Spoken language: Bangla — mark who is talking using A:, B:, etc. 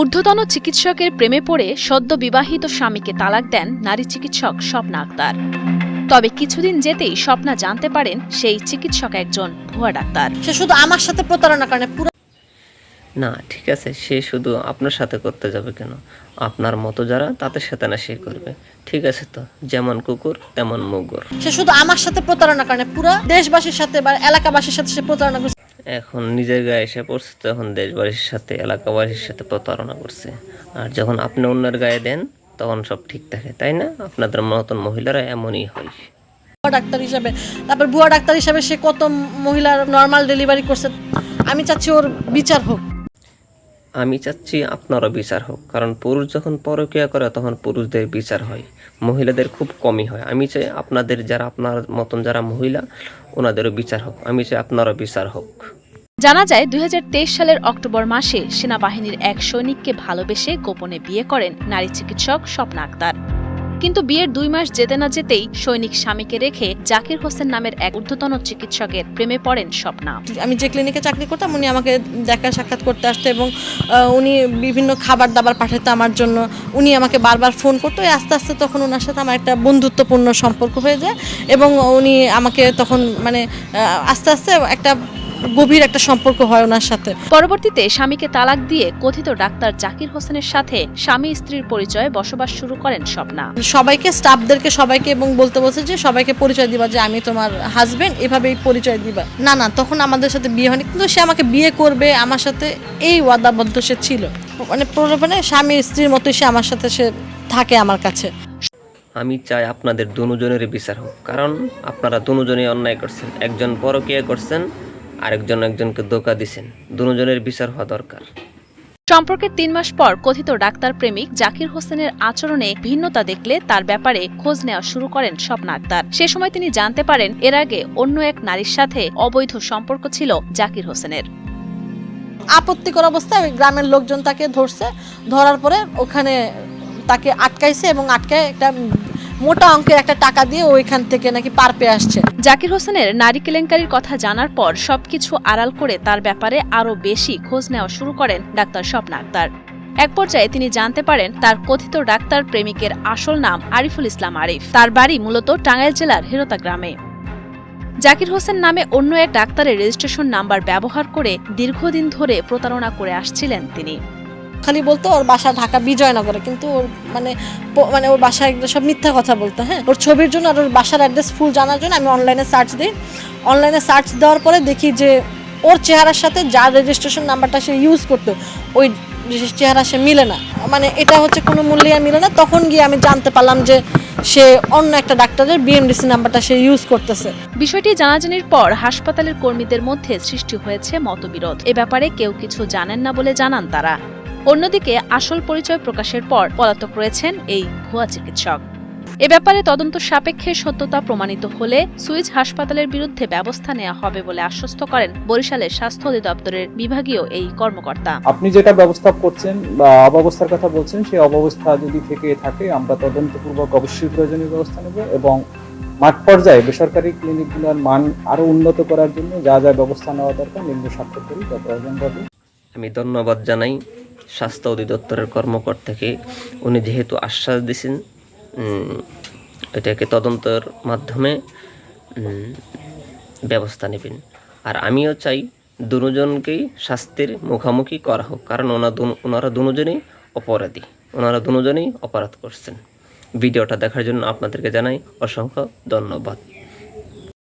A: ঊর্ধ্বতন চিকিৎসকের প্রেমে পড়ে সদ্য বিবাহিত স্বামীকে তালাক দেন নারী চিকিৎসক স্বপ্না আক্তার। তবে কিছুদিন যেতেই স্বপ্না জানতে পারেন সেই চিকিৎসক একজন ভুয়া ডাক্তার।
B: সে শুধু আমার সাথে প্রতারণা করে না, পুরো
C: না ঠিক আছে সে শুধু আপনার সাথে করতে যাবে কেন? আপনার মতো যারা তাদের সাথে না সে করবে। ঠিক আছে তো যেমন কুকুর তেমন মুগুর।
B: সে শুধু আমার সাথে প্রতারণা করে না, পুরো দেশবাসীর সাথে বা এলাকাবাসীর সাথে সে প্রতারণা করছে।
C: এখন নিজের গায়ে এসে পড়ছে, তখন দেশবাসীর সাথে, এলাকাবাসীর সাথে প্রতারণা করছে। আর যখন আপনি অন্যের গায়ে দেন, তখন সব ঠিক থাকে, তাই না? আপনাদের মতন মহিলারা এমনই হয়।
B: ডাক্তার হিসাবে, তারপর বুয়া ডাক্তার হিসাবে সে কত মহিলার নর্মাল ডেলিভারি করছে, আমি চাচ্ছি ওর বিচার হোক।
C: আমি চাচ্ছি আপনারও বিচার হোক, কারণ পুরুষ যখন পরক্রিয়া করে তখন পুরুষদের বিচার হয়, মহিলাদের খুব কমই হয়। আমি চাই আপনাদের যারা আপনার মতন যারা মহিলা, ওনাদেরও বিচার হোক। আমি চাই আপনারও বিচার হোক।
A: জানা যায়, দুই হাজার তেইশ সালের অক্টোবর মাসে সেনাবাহিনীর এক সৈনিককে ভালোবেসে গোপনে বিয়ে করেন নারী চিকিৎসক স্বপ্না আক্তার। কিন্তু বিয়ের দুই মাস যেতে না যেতেই সৈনিক স্বামীকে রেখে জাকির হোসেন নামের এক ঊর্ধ্বতন চিকিৎসকের প্রেমে পড়েন স্বপ্না।
B: আমি যে ক্লিনিকে চাকরি করতাম, উনি আমাকে দেখা সাক্ষাৎ করতে আসতো এবং উনি বিভিন্ন খাবার দাবার পাঠাতো আমার জন্য। উনি আমাকে বারবার ফোন করতো। আস্তে আস্তে তখন ওনার সাথে আমার একটা বন্ধুত্বপূর্ণ সম্পর্ক হয়ে যায় এবং উনি আমাকে তখন মানে আস্তে আস্তে একটা গভীর একটা সম্পর্ক হয় ওনার সাথে।
A: পরবর্তীতে স্বামীকে তালাক দিয়ে কথিত ডাক্তার জাকির হোসেনের সাথে স্বামী স্ত্রীর পরিচয়ে বসবাস শুরু করেন স্বপ্না।
B: সবাইকে স্টাফদেরকে সবাইকে এবং বলতে বলছে যে সবাইকে পরিচয় দিবা যে আমি তোমার হাজবেন্ড এভাবেই পরিচয় দিবা। না না তখন আমাদের সাথে বিয়ে হয়নি কিন্তু সে আমাকে বিয়ে করবে আমার সাথে এই ওয়াদাবদ্ধ সে ছিল। মানে প্রলোভনে স্বামী স্ত্রীর মতোই সে আমার সাথে সে থাকে আমার কাছে।
C: আমি চাই আপনাদের দুজনের বিচার হোক কারণ আপনারা দুজনেই অন্যায় করছেন একজন পরক্রিয়া করছেন আরেকজন একজনকে ধোকা দিছেন। দুজনের বিচার হওয়া দরকার।
A: সম্পর্কের তিন মাস পর কথিত ডাক্তার প্রেমিক জাকির হোসেনের আচরণে ভিন্নতা দেখলে তার ব্যাপারে খোঁজ নেওয়া শুরু করেন স্বপ্না আক্তার। সে সময় তিনি জানতে পারেন এর আগে অন্য এক নারীর সাথে অবৈধ সম্পর্ক ছিল জাকির হোসেনের।
B: আপত্তিকর অবস্থায় গ্রামের লোকজন তাকে ধরছে ধরার পরে ওখানে তাকে আটকাইছে এবং আটকায় একটা মোটা অঙ্কের একটা টাকা দিয়ে ওইখান থেকে নাকি পার পেয়ে আসছে।
A: জাকির হোসেনের নারী কেলেঙ্কারির কথা জানার পর সবকিছু আড়াল করে তার ব্যাপারে আরও বেশি খোঁজ নেওয়া শুরু করেন ডাক্তার স্বপ্না আক্তার। এক পর্যায়ে তিনি জানতে পারেন তার কথিত ডাক্তার প্রেমিকের আসল নাম আরিফুল ইসলাম আরিফ। তার বাড়ি মূলত টাঙ্গাইল জেলার হেরতা গ্রামে। জাকির হোসেন নামে অন্য এক ডাক্তারের রেজিস্ট্রেশন নাম্বার ব্যবহার করে দীর্ঘদিন ধরে প্রতারণা করে আসছিলেন তিনি।
B: খালি বলতো ওর বাসা ঢাকা বিজয়নগরে, কিন্তু ওর মানে মানে ওর বাসায় এগুলো সব মিথ্যা কথা বলতো হ্যাঁ? ওর ছবির জন্য আর ওর বাসার অ্যাড্রেস ফুল জানার জন্য আমি অনলাইনে সার্চ দিই। অনলাইনে সার্চ দেওয়ার পরে দেখি যে ওর চেহারার সাথে যার রেজিস্ট্রেশন নাম্বারটা সে ইউজ করতো, ওই চেহারা সে মিলে না। মানে এটা হচ্ছে কোনো মূল্যে আর মিলে না। তখন গিয়ে আমি জানতে পারলাম যে সে অন্য একটা ডাক্তারের বিএমডিসি নাম্বারটা সে ইউজ করতেছে।
A: বিষয়টি জানাজানির পর হাসপাতালের কর্মীদের মধ্যে সৃষ্টি হয়েছে মতবিরোধ। এ ব্যাপারে কেউ কিছু জানেন না বলে জানান তারা। অন্যদিকে আসল পরিচয় প্রকাশের পর পলাতক রয়েছেন এই ভুয়া চিকিৎসক। এ ব্যাপারে তদন্ত সাপেক্ষে সত্যতা প্রমাণিত হলে সুইচ হাসপাতালের বিরুদ্ধে ব্যবস্থা নেওয়া হবে বলে আশ্বস্ত করেন বরিশালের স্বাস্থ্য অধিদপ্তরের বিভাগীয় এই কর্মকর্তা।
D: আপনি যেটা ব্যবস্থা করছেন বা অব্যবস্থার কথা বলছেন সেই অব্যবস্থা যদি থেকে থাকে আমরা তদন্তপূর্বক অবশ্যই প্রয়োজনীয় ব্যবস্থা নেব এবং মাঠ পর্যায়ে বেসরকারি ক্লিনিকগুলোর মান আরও উন্নত করার জন্য যা যা ব্যবস্থা নেওয়া দরকার নিম্ন স্বাক্ষর করি যা প্রয়োজন হবে
C: আমি ধন্যবাদ জানাই স্বাস্থ্য অধিদপ্তরের কর্মকর্তাকে উনি যেহেতু আশ্বাস দিয়েছেন এটাকে তদন্তের মাধ্যমে ব্যবস্থা নেবেন। আর আমিও চাই দুজনকেই শাস্তির মুখোমুখি করা হোক, কারণ ওনা ওনারা দুজনেই অপরাধী, ওনারা দুজনেই অপরাধ করছেন। ভিডিওটা দেখার জন্য আপনাদেরকে জানাই অসংখ্য ধন্যবাদ।